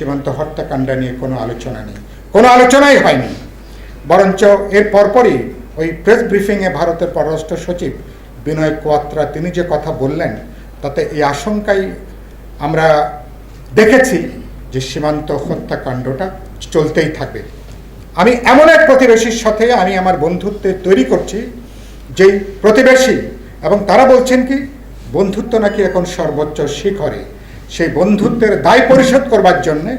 সীমান্ত হত্যাকাণ্ড নিয়ে কোনো আলোচনা নেই। কোনো আলোচনাই হয়নি। বরঞ্চ এর পরপরই ওই প্রেস ব্রিফিংয়ে ভারতের পররাষ্ট্র সচিব বিনয় কোয়াত্রা তিনি যে কথা বললেন, তাতে এই আশঙ্কাই আমরা দেখেছি যে সীমান্ত হত্যাকাণ্ডটা চলতেই থাকবে। আমি এমন এক প্রতিবেশীর সাথে আমি আমার বন্ধুত্বের তৈরি করছি, যেই প্রতিবেশী, এবং তারা বলছেন কি, বন্ধুত্ব নাকি এখন সর্বোচ্চ শিখরে। সেই বন্ধুত্বের দায় পরিশোধ করবার জন্যে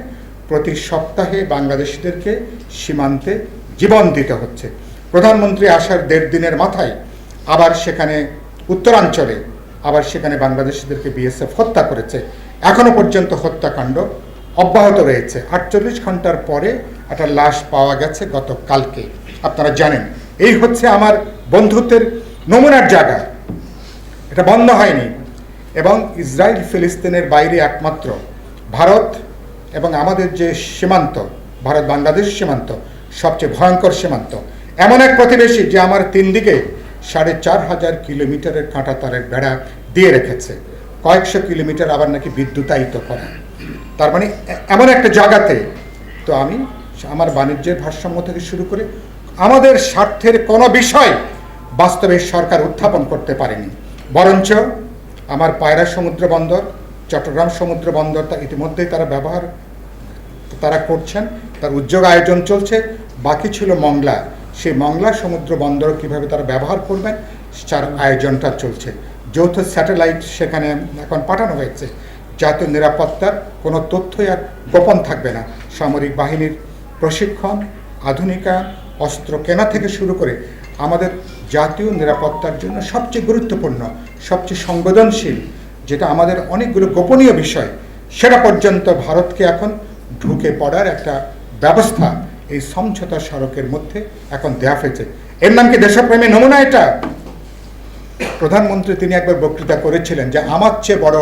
প্রতি সপ্তাহে বাংলাদেশিদেরকে সীমান্তে জীবন দিতে হচ্ছে। প্রধানমন্ত্রী আসার দেড় দিনের মাথায় আবার সেখানে উত্তরাঞ্চলে আবার সেখানে বাংলাদেশিদেরকে বিএসএফ হত্যা করেছে। এখনও পর্যন্ত হত্যাকাণ্ড অব্যাহত রয়েছে। আটচল্লিশ ঘণ্টার পরে একটা লাশ পাওয়া গেছে গতকালকে। আপনারা জানেন, এই হচ্ছে আমার বন্ধুত্বের নমুনার জায়গা। এটা বন্ধ হয়নি। এবং ইসরায়েল ফিলিস্তিনের বাইরে একমাত্র ভারত এবং আমাদের যে সীমান্ত, ভারত বাংলাদেশ সীমান্ত, সবচেয়ে ভয়ঙ্কর সীমান্ত। এমন এক প্রতিবেশী যে আমার তিন দিকে সাড়ে চার হাজার কিলোমিটারের কাঁটা তারের বেড়া দিয়ে রেখেছে। কয়েকশো কিলোমিটার আবার নাকি বিদ্যুতায়িত করা। তার মানে এমন একটা জায়গাতে তো আমি আমার বাণিজ্যের ভারসাম্য থেকে শুরু করে আমাদের স্বার্থের কোনো বিষয় বাস্তবে সরকার উত্থাপন করতে পারেনি। বরঞ্চ আমার পায়রা সমুদ্র বন্দর, চট্টগ্রাম সমুদ্র বন্দর তা ইতিমধ্যেই তারা ব্যবহার, তারা করছেন। তার উদ্যোগ আয়োজন চলছে। বাকি ছিল মংলা। সেই মংলা সমুদ্র বন্দর কীভাবে তারা ব্যবহার করবেন, তার আয়োজনটা চলছে। যৌথ স্যাটেলাইট সেখানে এখন পাঠানো হয়েছে। জাতীয় নিরাপত্তার কোনো তথ্যই আর গোপন থাকবে না। সামরিক বাহিনীর প্রশিক্ষণ, আধুনিকা, অস্ত্র কেনা থেকে শুরু করে আমাদের জাতীয় নিরাপত্তার জন্য সবচেয়ে গুরুত্বপূর্ণ, সবচেয়ে সংবেদনশীল, যেটা আমাদের অনেকগুলো গোপনীয় বিষয়, সেটা পর্যন্ত ভারতকে এখন ঢুকে পড়ার একটা ব্যবস্থা এই সমঝোতা সড়কের মধ্যে এখন দেওয়া হয়েছে। এর নাম কি দেশপ্রেমী নমুনা এটা? প্রধানমন্ত্রী তিনি একবার বক্তৃতা করেছিলেন যে আমার চেয়ে বড়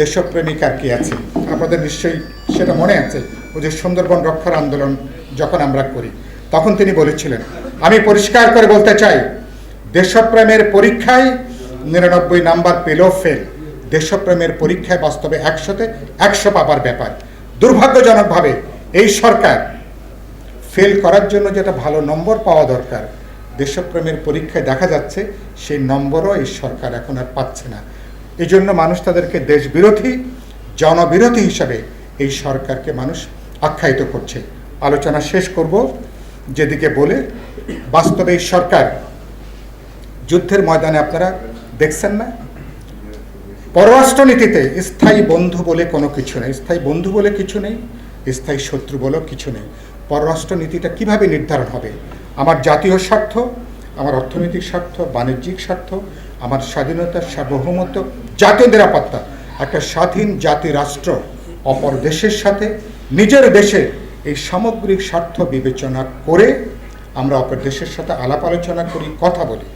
দেশপ্রেমিক আর কি আছে? আপনাদের নিশ্চয়ই সেটা মনে আছে, ওই যে সুন্দরবন রক্ষার আন্দোলন যখন আমরা করি, তখন তিনি বলেছিলেন, আমি পরিষ্কার করে বলতে চাই দেশপ্রেমের পরীক্ষায় নিরানব্বই নাম্বার পেলেও ফেল দেশপ্রেমের পরীক্ষায় বাস্তবে একশোতে একশো পাবার ব্যাপার। দুর্ভাগ্যজনকভাবে এই সরকার ফেল করার জন্য যেটা ভালো নম্বর পাওয়া দরকার, দেশপ্রেমের পরীক্ষায় দেখা যাচ্ছে সেই নম্বরও এই সরকার এখন আর পাচ্ছে না। এই জন্য মানুষ তাদেরকে দেশবিরোধী, জনবিরোধী হিসাবে এই সরকারকে মানুষ আখ্যায়িত করছে। আলোচনা শেষ করব, যেদিকে বলে বাস্তবে এই সরকার যুদ্ধের ময়দানে আপনারা দেখছেন না? পররাষ্ট্রনীতিতে স্থায়ী বন্ধু বলে কোনো কিছু নেই। স্থায়ী বন্ধু বলে কিছু নেই, স্থায়ী শত্রু বলেও কিছু নেই। পররাষ্ট্রনীতিটা কীভাবে নির্ধারণ হবে? আমার জাতীয় স্বার্থ, আমার অর্থনৈতিক স্বার্থ, বাণিজ্যিক স্বার্থ, আমার স্বাধীনতার সার্বভৌমত্ব, জাতীয় নিরাপত্তা, একটা স্বাধীন জাতি রাষ্ট্র অপর দেশের সাথে নিজের দেশে এই সামগ্রিক স্বার্থ বিবেচনা করে আমরা অপর দেশের সাথে আলাপ আলোচনা করি, কথা বলি।